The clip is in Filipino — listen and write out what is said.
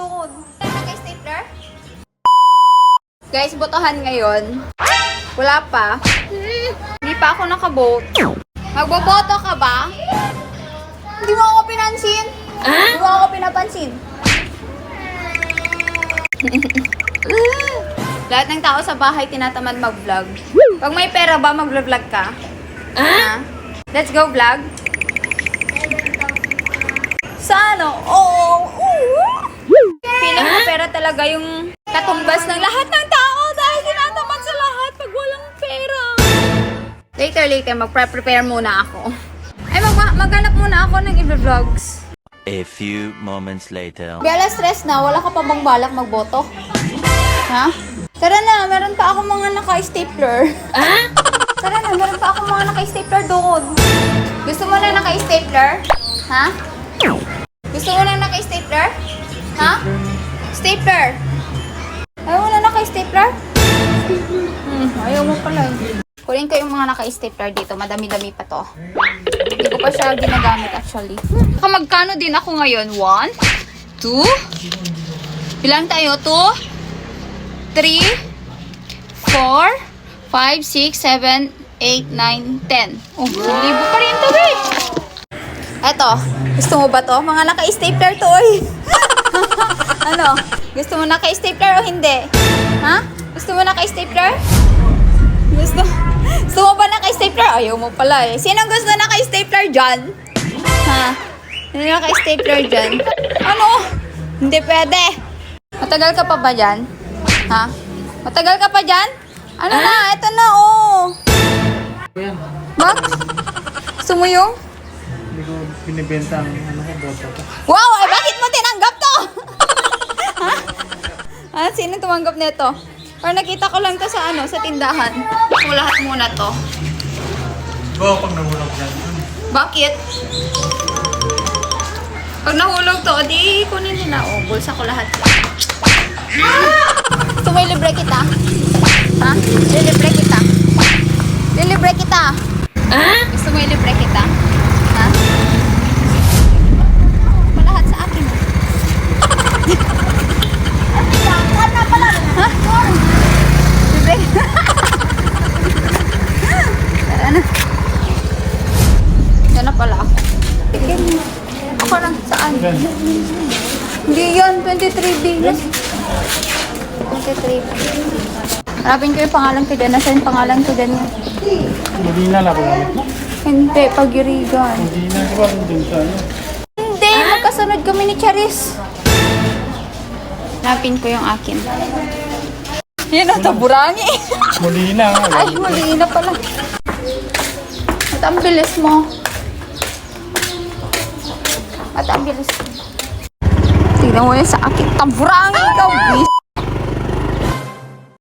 doon. Naka-stapler? Guys, botohan ngayon. Wala pa. Hindi pa ako nakabote. Magboboto ka ba? Hindi mo ako pinansin. Hindi mo ako pinapansin. Lahat ng tao sa bahay tinatamad mag-vlog. Pag may pera ba, mag-vlog ka? Ha? Let's go vlog. Sa ano? Oo. Talaga yung katumbas ng lahat ng tao dahil tinatamad sa lahat pag walang pera. Later, later, mag-prepare muna ako. Ay, mag maghanap muna ako ng i-vlogs. A few moments later. Bella, stress na. Wala ka pa bang balak magboto? Ha? Tara na, meron pa ako mga naka-stapler. Ha? Tara na, meron pa ako mga naka-stapler doon. Gusto mo na naka-stapler? Ha? Gusto mo na naka-stapler? Ha? Stapler! Ayaw mo na naka-stapler? Hmm, ayaw mo pala. Kunin ko yung mga naka-stapler dito. Madami-dami pa to. Hindi ko pa siya ginagamit actually. Kamagkano din ako ngayon? One, two, ilang tayo? Two, three, four, five, six, seven, eight, nine, ten. Oh, libo pa rin to eh. Eto, gusto mo ba to? Mga naka-stapler to eh. ano? Gusto mo naka-stapler o hindi? Ha? Gusto mo naka-stapler? Gusto, gusto mo ba naka-stapler? Ayaw mo pala eh. Sino gusto naka-stapler dyan? Ha? Sino naka-stapler dyan? Ano? Hindi pwede. Matagal ka pa ba dyan? Ha? Matagal ka pa dyan? Ano na? Ito na, oh. Bak? Gusto mo yung? Hindi ko binibenta ang ano ko, boto ko. Wow! Ay, bakit Ah, sino tumanggap nito? Or nakita ko lang to sa ano, sa tindahan. So, lahat muna to. Go, pag nahulog dyan. Bakit? Pag nahulog to, di kunin nila. Oh, bulsa ko lahat. Gusto mo ilibre kita? Ha? Lilibre kita? Lilibre kita? Ha? Gusto mo ilibre kita? Ha? Malahat sa akin. Ha? Libre? Tara na. Yan na pala ako. Tikin mo. Ako lang. Saan? Hindi yan. 23 bigas. 23 Harapin ko yung pangalan ko dyan. Nasaan yung pangalan ko dyan? Hindi na lang ako. Hindi. Pagirigan. Hindi na ko dun sa ano. Hindi. Magkasunod kami ni Charis. Harapin ko yung akin. Yan ang taburangi. Muli na. Ay, mali na pala. At ang bilis mo. At ang bilis. Tingnan mo yan sa akin. Taburangi ikaw, bis.